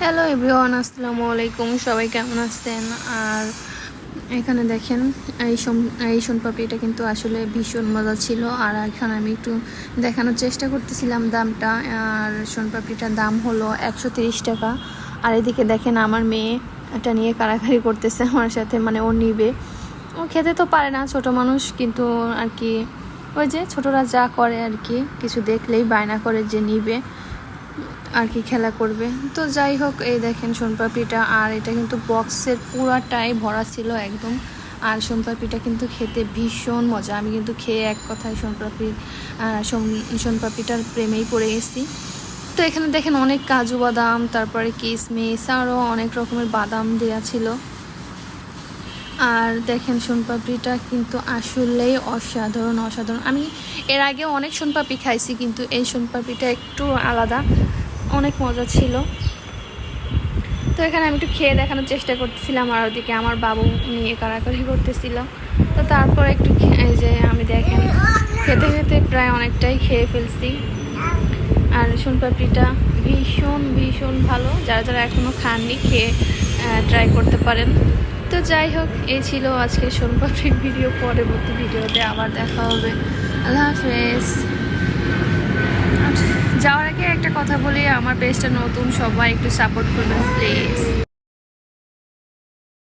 Hello everyone আসসালামু আলাইকুম। সবাই কেমন আছেন? আর এখানে দেখেন, এই সোন এই সোনপাপড়িটা কিন্তু আসলে ভীষণ মজা ছিল। আর এখানে আমি একটু দেখানোর চেষ্টা করতেছিলাম দামটা। আর সোনপাপড়িটার দাম হলো একশো টাকা। আর এদিকে দেখেন আমার মেয়ে এটা নিয়ে কারাকারি করতেছে আমার সাথে মানে ও নিবে। ও খেতে তো পারে না, ছোট মানুষ, কিন্তু আর কি ওই যে ছোটরা যা করে আর কি, কিছু দেখলেই বায়না করে যে নিবে। আর কি খেলা করবে। তো যাই হোক এই দেখেন সোনপাপড়িটা আর এটা কিন্তু বক্সের পুরাটাই ভরা ছিল একদম। আর সোনপাপড়িটা কিন্তু খেতে ভীষণ মজা। আমি কিন্তু খেয়ে এক কথায় সোনপাপড়ির আহ, সোন- সোনপাপড়িটার প্রেমেই পড়ে গেছি। তো এখানে দেখেন অনেক কাজু বাদাম তারপরে কিশমিশ আরও অনেক রকমের বাদাম দেওয়া ছিল। আর দেখেন সোনপাপড়িটা কিন্তু আসলেই অসাধারণ অসাধারণ। আমি এর আগে অনেক সোনপাপড়ি খাইছি কিন্তু এই সোনপাপড়িটা একটু আলাদা। অনেক মজা ছিল। তো এখানে আমি একটু খেয়ে দেখানোর চেষ্টা করতেছিলাম, আর ওদিকে আমার বাবু নিয়ে কারাকারি করতেছিল। তো তারপর একটু এই যে আমি দেখেন, খেতে খেতে প্রায় অনেকটাই খেয়ে ফেলছি। আর সোনপাপড়িটা ভীষণ ভীষণ ভালো। যারা যারা এখনও খাননি, খেয়ে ট্রাই করতে পারেন। তো যাই হোক, এই ছিল আজকে সোনপাপড়ির ভিডিও পরবর্তী ভিডিওতে আবার দেখা হবে। আল্লাহ হাফেজ। কথা বলে আমার পেজটা নতুন সবাই একটু সাপোর্ট করবেন প্লিজ